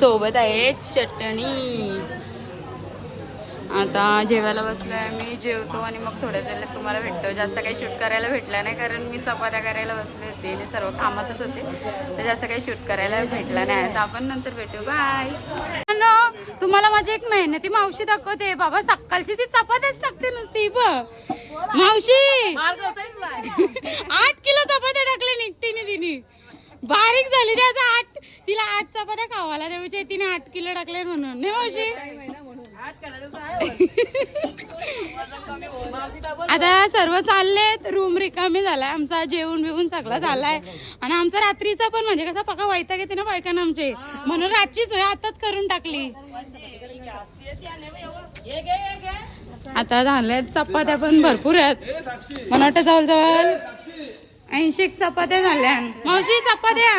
सोबत आहे चटणी. आता जेवायला बसलोय आम्ही जेवतो आणि मग थोड्या वेळात तुम्हाला भेटतो. जास्त काही शूट करायला भेटला नाही कारण मी चपात्या करायला बसले होते आणि सर्व कामातच होते. तर जास्त काही शूट करायला भेटला नाही. तर आपण नंतर भेटू. बाय तुम्हाला माझी एक मेहनती मावशी दाखवते. बाबा सकाळची ती चपात्याच टाकते नुसती बघ. मावशी! आठ किलो चपात्या टाकले निघतीने तिने. बारीक झाली त्याचा आठ. तिला आठ चपात्या खावायला द्यायच्या तिने आठ किलो टाकले म्हणून. नाही मावशी? आता सर्व चाललेत रूम रिकामी झालाय. आमचा जेवण बिवून सगळा झालाय. आणि आमचा रात्रीचा पण म्हणजे कसा पका वैताग येते ना बायकांना आमचे. म्हणून रातची सोय आताच करून टाकली. आता झाल्यात चपात्या पण भरपूर आहेत. मला वाटतं जवळजवळ ऐंशी चपात्या झाल्या. मावशी चपात्या.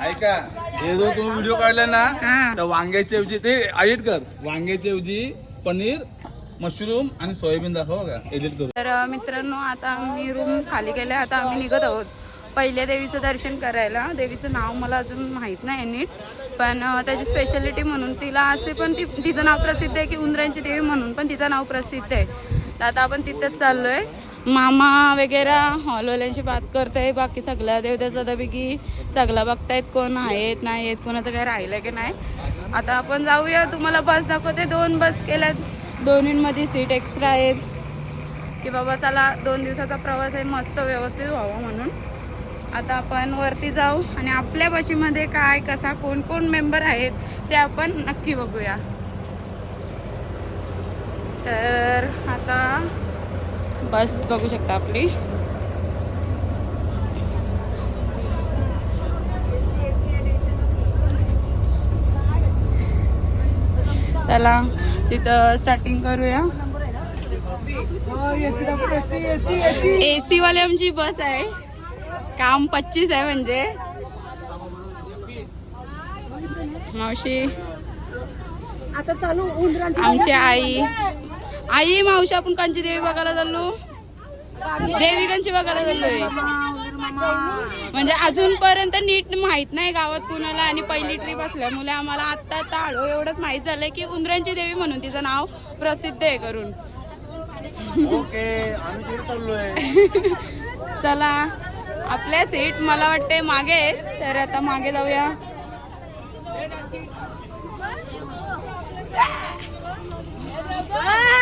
ऐका हे जो तुम्ही व्हिडिओ काढला ना हा. तर वांग्याच्या ऐवजी ते एडिट कर. वांग्याच्या ऐवजी पनीर मशरूम आणि सोयाबीन दाखव का एडिट करू तर अ, मित्रांनो आता आम्ही रूम खाली केले आता आम्ही निघत आहोत. पहिल्या देवीचं दर्शन करायला. देवीचं नाव मला अजून माहीत नाही नीट. पण त्याची स्पेशालिटी म्हणून तिला असे पण ती तिचं नाव प्रसिद्ध आहे की उंदरांची देवी म्हणून पण तिचं नाव प्रसिद्ध आहे. तर आता आपण तिथेच आहे मामा वगैरे हॉलवाल्यांशी बात करतोय. बाकी सगळ्या देवताचा दबीकी सगळं बघतायत कोण आहेत नाही आहेत कोणाचं काय राहिलं की नाही. आता आपण जाऊया. तुम्हाला बस दाखवते. दोन बस केल्यात. दोन्हींमध्ये सीट एक्स्ट्रा आहेत. की बाबा चला दोन दिवसाचा प्रवास आहे. मस्त व्यवस्थित व्हावा म्हणून. आता आपण वरती जाऊ आणि आपल्या बशीमध्ये काय कसा कोण कोण मेंबर आहेत ते आपण नक्की बघूया. तर आता बस बघू शकता आपली. चला तिथं स्टार्टिंग करूया. एसी वाले आमची बस आहे. काम पच्चीस आहे म्हणजे. मावशी. आता चालू उंदरांची आमची आई. आई मावशी आपण कांची देवी बघायला चाललो. देवी कांची बघायला चाललोय. म्हणजे अजूनपर्यंत नीट माहीत नाही गावात कुणाला आणि पहिली ट्रिप असल्यामुळे आम्हाला आता आता आलो एवढंच माहीत झालंय की उंदरांची देवी म्हणून तिचं नाव प्रसिद्ध आहे करून. चला. आपल्या सीट मला वाटते मागे आहेत. तर आता मागे जाऊया.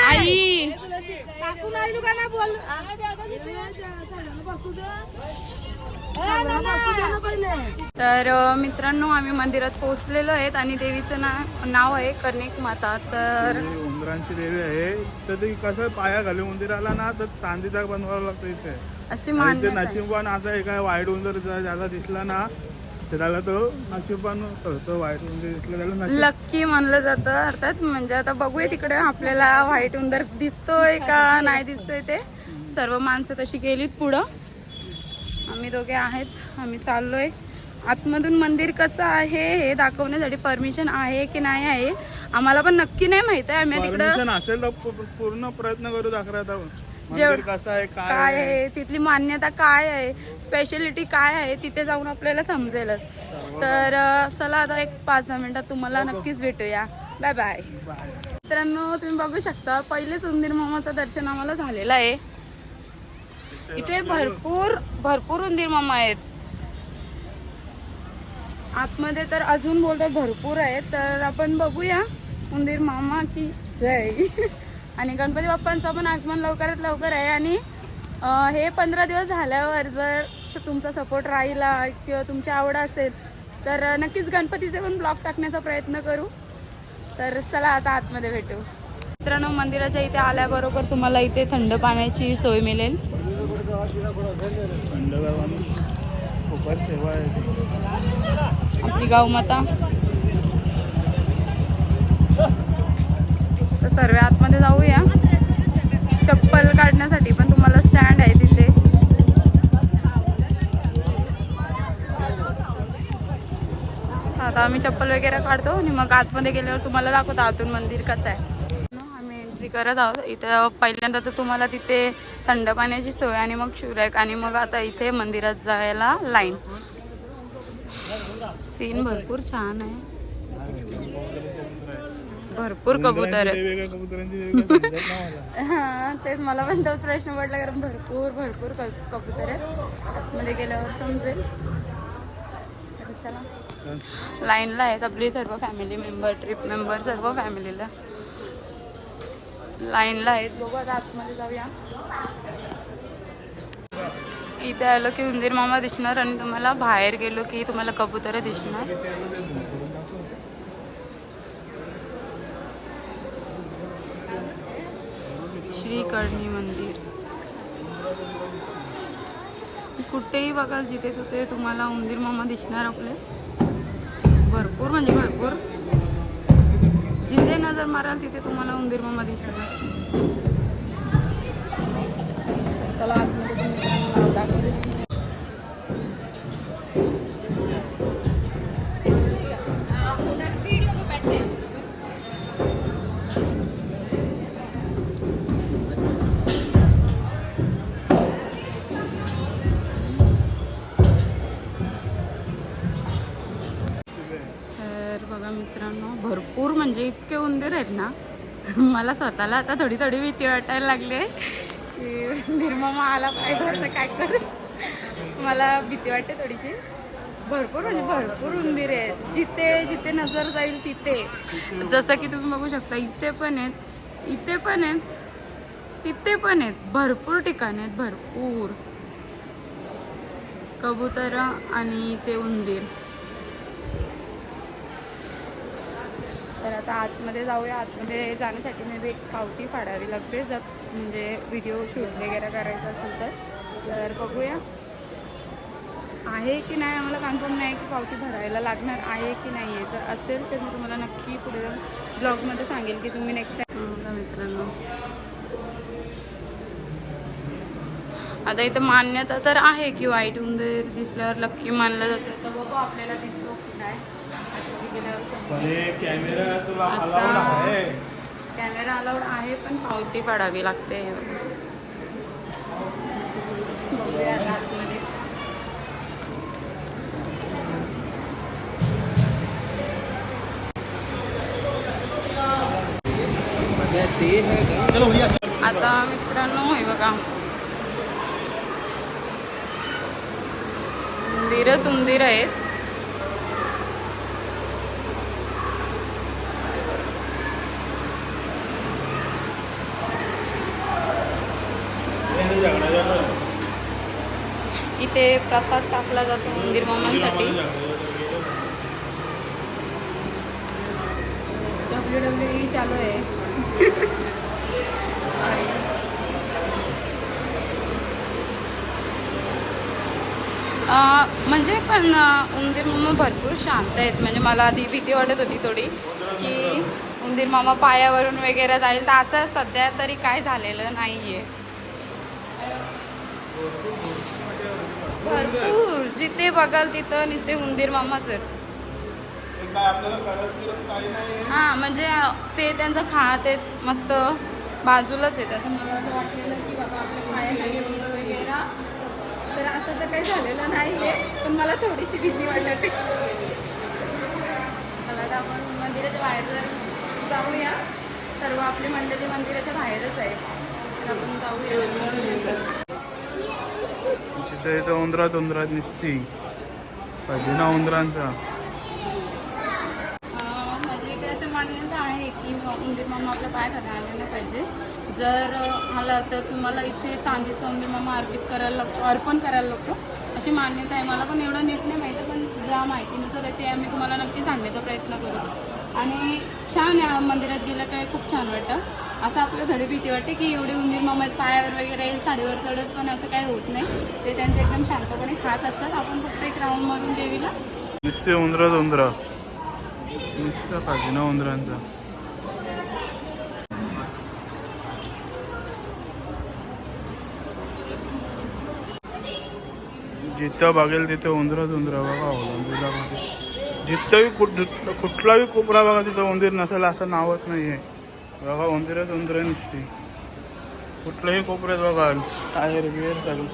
आई. तर मित्रांनो आम्ही मंदिरात पोहोचलेलो आहेत आणि देवीचं ना नाव आहे कर्णिक माता. तर ही उंदरांची देवी आहे. तर ती कसं पाया घालून मंदिराला ना तर चांदीचा बनवावं लागतं इथे. अशी आणि ते मान्यता आहे. नशीबवान असं आहे काय वाईट उंदर जर दिसला ना तर त्याला तो नशीबवान करतो वाईट उंदर दिसला त्याला नशीब लक्की मानलं जातं अर्थात म्हणजे आता बघूया तिकडे आपल्याला व्हाईट उंदर दिसतोय का नाही दिसतोय ते. सर्व माणसं तशी गेलीत पुढं. आम्ही दोघे आहेत आम्ही चाललोय. आतमधून मंदिर कसं आहे हे दाखवण्यासाठी परमिशन आहे की नाही आहे? आम्हाला पण नक्की नाही माहीत आहे. आम्ही तिकडं परमिशन असेल तर पू- पूर्ण प्रयत्न करू दाखवायचा जेवढ- कसं आहे काय आहे? तिथली मान्यता काय आहे? स्पेशालिटी काय आहे? तिथे जाऊन आपल्याला समजेलच. तर चला आता एक पाच दहा मिनिटात तुम्हाला नक्कीच भेटूया. Bye bye. मित्रांनो तुम्ही बघू शकता पहिलेच उंदीर मामाचं दर्शन आम्हाला झालेलं आहे. इथे भरपूर भरपूर उंदीर मामा आहेत. आतमध्ये तर अजून बोलतात भरपूर आहेत. तर आपण बघूया उंदीर मामा की जय. आणि गणपती बाप्पांचं पण आगमन लवकरात लवकर आहे आणि हे पंधरा दिवस झाल्यावर जर तुमचा सपोर्ट राहिला किंवा तुमची आवड असेल तर नक्कीच गणपतीचे पण ब्लॉग टाकण्याचा प्रयत्न करू. तर चला आता आतमध्ये भेटू. मित्रांनो मंदिराच्या इथे आल्याबरोबर तुम्हाला इथे थंड पाण्याची सोय मिळेल. आपली गावमाता. सर्व आतमध्ये जाऊया. चप्पल काढण्यासाठी पण तुम्हाला स्टँड आहे तिथे. आता आम्ही चप्पल वगैरे काढतो आणि मग आतमध्ये गेल्यावर तुम्हाला दाखवतो आतून मंदिर कसं आहे. आम्ही एंट्री करत आहोत. इथं पहिल्यांदा तर तुम्हाला तिथे थंड पाण्याची सोय आणि मग शिवराक आणि मग आता इथे मंदिरात जायला लाईन सीन भरपूर छान आहे. भरपूर कबूतर आहेत. हा तेच मला पण तोच प्रश्न पडला कारण भरपूर भरपूर क- कबूतर आहेत. आतमध्ये गेल्यावर समजेल. तर चला. लाईनला आहेत आपली सर्व फॅमिली मेंबर ट्रिप मेंबर सर्व फॅमिलीला लाईनला आहेत. बघू आता आतमध्ये जाऊया. इथे आलो की उंदीर मामा दिसणार आणि तुम्हाला बाहेर गेलो की तुम्हाला कबुतर दिसणार. श्रीकर्णी मंदिर. कुठेही बघाल जिथे तिथे तुम्हाला उंदीर मामा दिसणार आपले. भरपूर म्हणजे भरपूर. जिथे नजर माराल तिथे तुम्हाला उंदीर मामा दिसणार. चला आतमध्ये इतके आहेत ना? मला स्वतःला आता थोडी थोडी भीती वाटायला लागली. की निर्मामा आला पाहिजे तर काय कर? मला भीती वाटते थोडीशी. भरपूर म्हणजे भरपूर उंदीर आहेत. जिथे जिथे नजर जाईल तिथे. जसं की तुम्ही बघू शकता इथे पण आहेत. इथे पण आहेत. तिथे पण आहेत. भरपूर ठिकाण आहेत. भरपूर. कबूतर आणि ते उंदीर. तर आता आतमध्ये जाऊया. आतमध्ये जाण्यासाठी मी एक पावती फाडावी लागते. जर म्हणजे व्हिडिओ शूट वगैरे करायचं असेल तर. तर बघूया. आहे की नाही आम्हाला कन्फर्म नाही की पावती भरायला लागणार आहे की नाही आहे. जर असेल तर मी तुम्हाला नक्की पुढे ब्लॉगमध्ये सांगेल की तुम्ही नेक्स्ट टाईम मित्रांनो? आता इथं मान्यता तर आहे की वाईट उंदीर दिसल्यावर लक्की मानलं जातं. तर बघू आपल्याला दिसतो गेल्यावर. कॅमेरा अलाउड आहे. पण पावती पाडावी लागते. आता मित्रांनो हे बघा. उंदीरच उंदीर आहेत. प्रसाद टाकला जातो मंदिर मामांसाठी. डब्ल्यू डब्ल्यू ई चालू आहे. म्हणजे पण उंदीर मामा भरपूर शांत आहेत. म्हणजे मला आधी भीती वाटत होती थोडी की उंदीर मामा पायावरून वगैरे जाईल. तर असं सध्या तरी काय झालेलं नाही आहे भरपूर. जिथे बघाल तिथं नुसते उंदीर मामाच आहेत. हा म्हणजे ते त्यांचं खात आहेत मस्त बाजूलाच आहेत. असं मला असं वाटलेलं की बाबा आपल्या पायाखाली वगैरे. तर असं तर काही झालेलं नाही आहे पण मला थोडीशी भीती वाटते. मला आता आपण मंदिराच्या बाहेर जर जाऊया. सर्व आपली मंडळी मंदिराच्या बाहेरच आहे तर आपण जाऊया. जिथे उंदरात उंदरात निसती. खजिना उंदरांचा. म्हणजे इथे असं मान्यता आहे की उंदीर मामा आपल्या पाय खाली आले नाही पाहिजे. जर मला तर तुम्हाला इथे चांदीचा उंदीर मामा अर्पित करायला लागतो अर्पण करायला लागतो अशी मान्यता आहे. मला पण एवढं नीट नाही माहिती पण ज्या माहितीनुसार आहे ते आम्ही तुम्हाला नक्की सांगण्याचा प्रयत्न करू. आणि छान या मंदिरात गेलं काय खूप छान वाटतं. असं आपल्या थोडी भीती वाटते की एवढी उंदीर मग पायावर वगैरे येईल साडीवर चढत पण असं काही होत नाही. ते त्यांचं एकदम शांतपणे खात असतात. आपण फक्त एक राऊंड मारून देवीला. नुसते उंदरात उंदरा नुसतं ना उंदरांचा. जिथं बघेल तिथं उंदरात उंदरा बघा ओलांडीला जिथंही कुठ कुठलाही कोपरा बघा तिथं उंदीर नसेल असं नावच नाही आहे बघा उंदरात उंदरं निसते. कुठल्याही कोपऱ्यात बघा टायर बियर सगळं.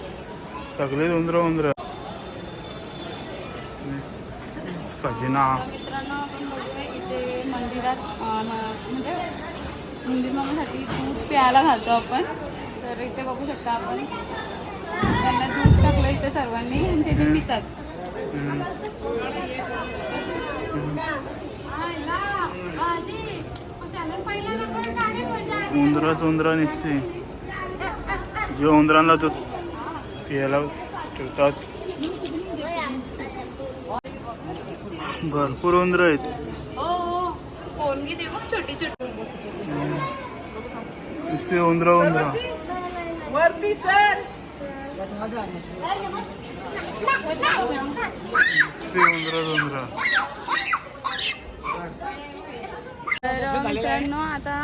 सगळे उंदरं उंदरं. खजिना. मंदिरात म्हणजे मंदिर मामासाठी दूध प्यायला घालतो आपण. तर इथे बघू शकता आपण. त्यांना दूध टाकलं इथे सर्वांनी ते पितात. उंदरच उंदरं निसते. जे उंदरांना दूध प्यायला ठेवतात. भरपूर उंदरं आहेत. नुसते उंदरं उंदरं. वरती चल. नुसते उंदरं उंदरं. तर मित्रांनो आता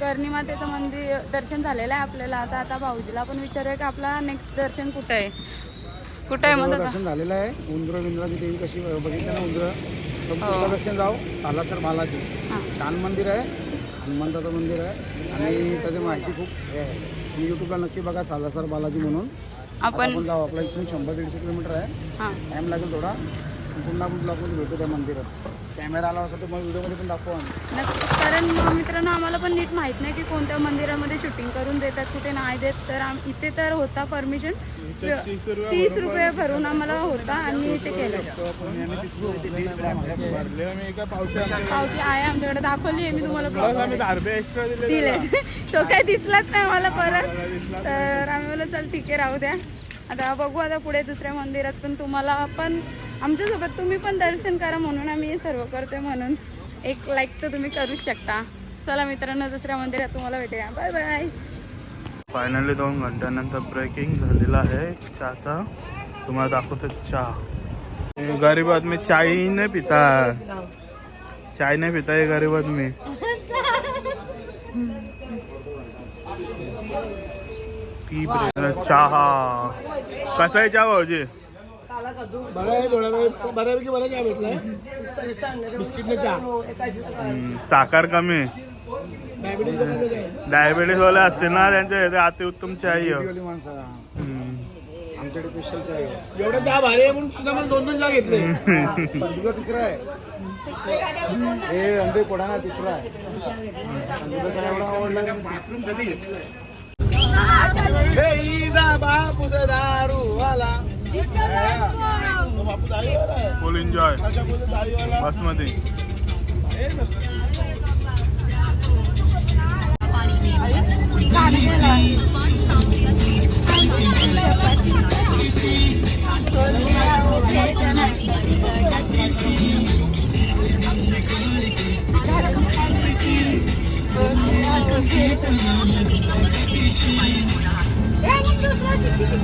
कर्णी मातेचं मंदिर दर्शन झालेलं आहे आपल्याला. आता आता भाऊजीला पण विचारूया की आपला नेक्स्ट दर्शन कुठं आहे? कुठं आहे मग आता? दर्शन झालेलं आहे. उंदर बिंद्राची देवी कशी बघितलं ना उंदर? पुढचं दर्शन जाऊ. सालासर बालाजी. हां. छान मंदिर आहे. हनुमंताचं मंदिर आहे. आणि त्याची माहिती खूप हे आहे. तुम्ही यूट्यूबला नक्की बघा सालासर बालाजी म्हणून. आता आपण आपण जाऊ. आपला इथून शंभर दीडशे किलोमीटर आहे. हां. टाईम लागेल थोडा. पण पुन्हा आपण ब्लॉगमध्ये भेटू त्या मंदिरात. कॅमेरा आला असं तर मग व्हिडिओमध्ये पण दाखवू आम्ही. नक्कीच कारण मित्रांनो आम्हाला पण नीट माहीत नाही की कोणत्या मंदिरामध्ये शूटिंग करून देतात कुठे नाही देत. तर आम- इथे तर होता परमिशन तीस रुपये भरून आम्हाला होता आणि ते केलं. पावती आहे आमच्याकडे दाखवली आहे मी तुम्हाला दिले तो काही दिसलाच नाही मला परत. तर आम्ही बोललो चल ठीक आहे राहू द्या. आता बघू आता पुढे दुसऱ्या मंदिरात पण तुम्हाला पण आमच्यासोबत तुम्ही पण दर्शन करा म्हणून आम्ही हे सर्व करते म्हणून. एक लाईक तर तुम्ही करूच शकता. चला मित्रांनो दुसऱ्या मंदिरात तुम्हाला भेटूया. बाय बाय फायनली दोन घंट्यानंतर ब्रेकिंग झालेला आहे चहाचा. तुम्हाला दाखवतो चहा. गरीब आदमी चाय नाही पिता चाय नाही पिता हे गरीब आदमी. पी चहा. कसा आहे चहा भाऊजी बरं आहे थोड्या वेळ बऱ्यापैकी बरं काय भेटलंय. बिस्किटने चहा. हम्म, साखर कमी. डायबिटीज डायबिटीस वाले असते ना त्यांच्या इथे अति उत्तम हम्म. आमच्याकडे स्पेशल चहा आहे. एवढं चहा भारी आहे म्हणून सुद्धा मला दोन दोन चहा घेतले. तिसरा आहे. हे अंबे तिसरा आहे. एवढा आवडला हे दारू वाला दारू फुल एन्जॉय कशा बोलतो दारू वाला बसमध्ये ट्रेन बी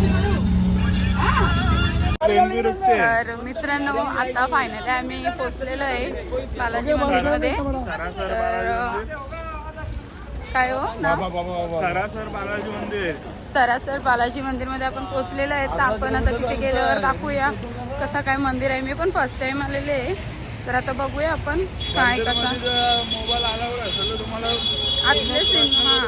रुकते तर मित्रांनो आता फायनली आम्ही पोचलेलो आहे बालाजी मंदिरमध्ये. तर काय हो? नाव सरासर बालाजी मंदिर. सरासर बालाजी मंदिरमध्ये आपण पोहोचलेलो आहे. तर आपण आता तिथे गेल्यावर दाखवूया कसं काय मंदिर आहे. मी पण फर्स्ट टाइम आलेले आहे. तर आता बघूया आपण काय कसं. मोबाईल आल्यावर असेल तुम्हाला आतले सीन हां.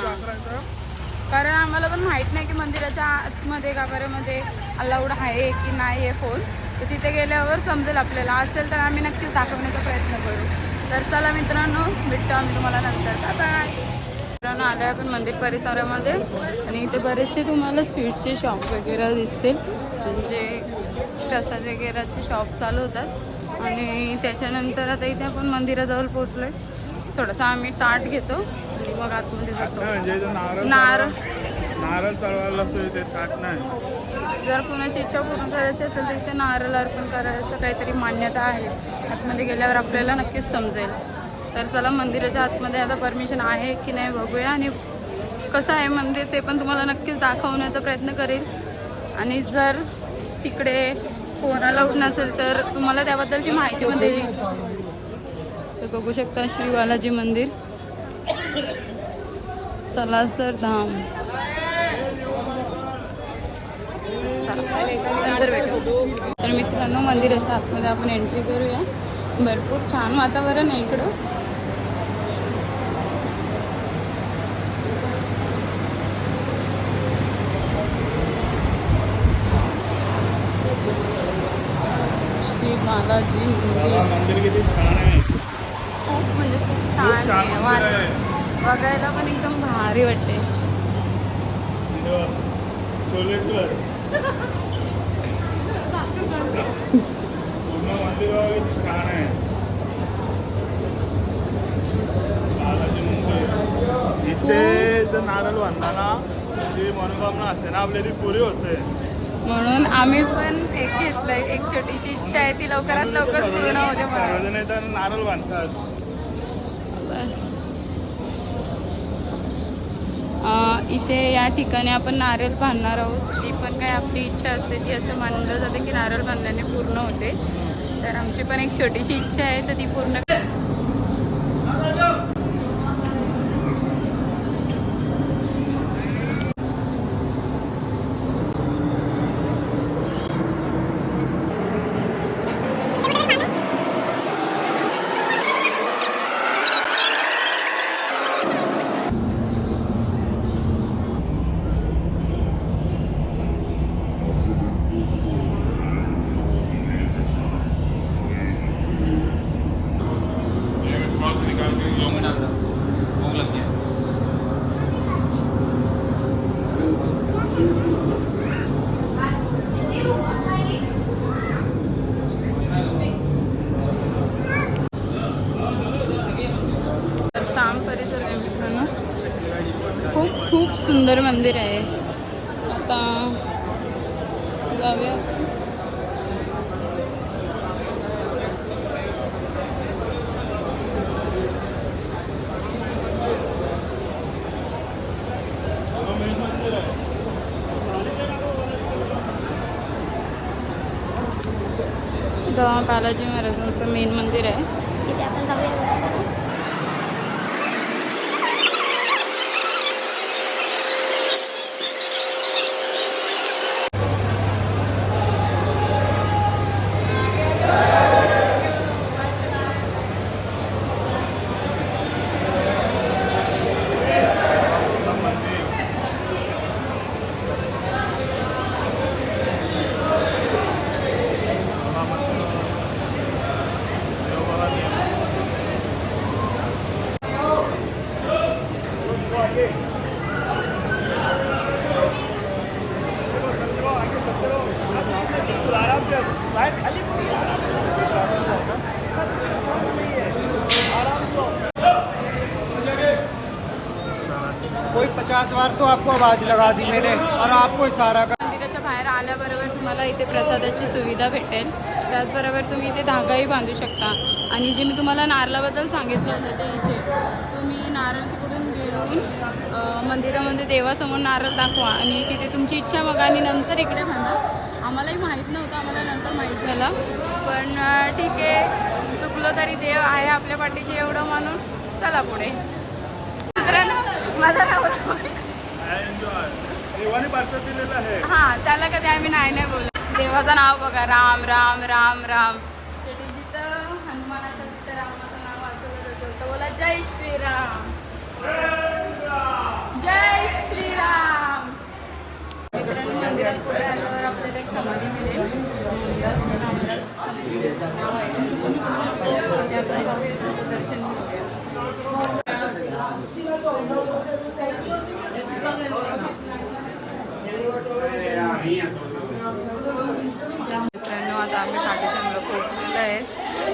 कारण आम्हाला पण माहीत नाही की मंदिराच्या आतमध्ये गाभाऱ्यामध्ये अलाउड आहे की नाही आहे फोन तर तिथे गेल्यावर समजेल आपल्याला. असेल तर आम्ही नक्कीच दाखवण्याचा प्रयत्न करू. तर चला मित्रांनो भेटतो आम्ही तुम्हाला नंतर. बाय मित्रांनो आले आपण मंदिर परिसरामध्ये. आणि इथे बरेचसे तुम्हाला स्वीटचे शॉप वगैरे दिसतील. म्हणजे प्रसाद वगैरेचे शॉप चालू होतात. आणि त्याच्यानंतर आता इथे आपण मंदिराजवळ पोचलो आहे थोडंसं आम्ही ताट घेतो. आणि मग आतमध्ये जातो. म्हणजे नारळ नार नारळ चढवायला लागतो इथे ताट नाही. जर कुणाची इच्छा पूर्ण करायची असेल तर इथे नारळ अर्पण करायचं काहीतरी मान्यता आहे. आतमध्ये गेल्यावर आपल्याला नक्कीच समजेल. तर चला मंदिराच्या आतमध्ये आता परमिशन आहे की नाही बघूया आणि कसं आहे मंदिर ते पण तुम्हाला नक्कीच दाखवण्याचा प्रयत्न करेल. आणि जर तिकडे कोणाला उठ नसेल तर तुम्हाला त्याबद्दलची माहिती पण देईल. तर बघू शकता श्री बालाजी मंदिर. सलासर धाम चला, सर धाम तर मित्रांनो मंदिराच्या आतमध्ये आपण एंट्री करूया. भरपूर छान वातावरण आहे इकडं. श्री बालाजी मंदिर. खूप म्हणजे खूप छान आहे. बघायला पण एकदम भारी वाटते म्हणून आम्ही पण एक घेतलंय एक छोटीशी इच्छा आहे ती लवकरात लवकर पूर्ण होते म्हणून. नारळ बांधतात. इथे या ठिकाणी आपण नारळ बांधणार आहोत. जी पण काय आपली इच्छा असते ती असं मानलं जातं की नारळ बांधल्याने पूर्ण होते. तर आमची पण एक छोटीशी इच्छा आहे तर ती पूर्ण छान परिसर आहे मित्रांनो खूप खूप सुंदर मंदिर आहे. आता जाऊया. बालाजी महाराजांचं मेन मंदिर आहे तिथे आपण जाऊया बसताना कोई पचास बार तो आपको आवाज लगा दी मैंने और आपको इशारा कर मंदिराच्या बाहेर आल्याबरोबर तुम्हाला इथे प्रसादाची सुविधा भेटेल. त्याचबरोबर तुम्ही इथे धागाही बांधू शकता. आणि जे मी तुम्हाला नारळाबद्दल सांगितलं होतं ते इथे. तुम्ही नारळ तिकडून घेऊन मंदिरामध्ये देवासमोर नारळ दाखवा. आणि तिथे तुमची इच्छा बघा आणि नंतर इकडे बांधा आम्हालाही माहीत नव्हतं आम्हाला नंतर माहीत झालं. पण ठीक आहे. चुकलो तरी देव आहे आपल्या पाठीशी एवढं म्हणून चला पुढे. माझा नवरा देवाने पार्सल दिलेलं आहे. हा त्याला कधी आम्ही नाही नाही बोलत. देवाचं नाव बघा राम राम राम राम. जिथं हनुमान असेल तिथं रामाचं नाव असेल असेल तर बोला जय श्रीराम जय श्रीराम मित्रांनो मंदिरात पुढे आल्यावर आपल्याला एक समाधी मिळेल रामदास रामदास नाव आहे तिथे आपण जाऊया त्यांचं दर्शन घेऊया मित्रांनो आता आम्ही पाकिस्तानला पोहोचलेलो आहे.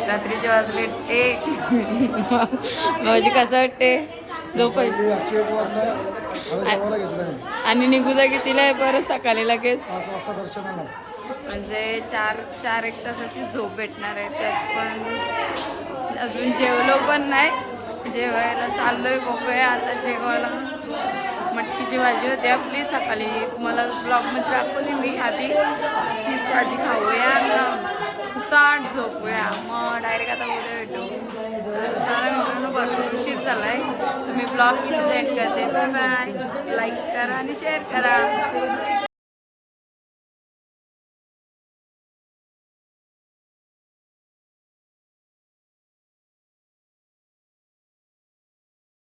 रात्रीचे वाजले एक भाऊजी कसं वाटते झोपायची आणि निघूदा कितीला आहे बरं सकाळी लगेच. म्हणजे चार चार एक तासाची झोप भेटणार आहे त्यात पण अजून जेवलो पण नाही. जेवायला चाललोय बघूया आता जेवायला. मटकीची भाजी होती आपली सकाळी. तुम्हाला ब्लॉगमध्ये दाखवली मी आधी. तीच भाजी खाऊया. साठ झोपूया. मग डायरेक्ट आता उद्या भेटू. तर चला मित्रांनो भरपूर उशीर झाला आहे तुम्ही मी ब्लॉग इथे सेंड करते. बाय बाय लाईक करा आणि शेअर करा.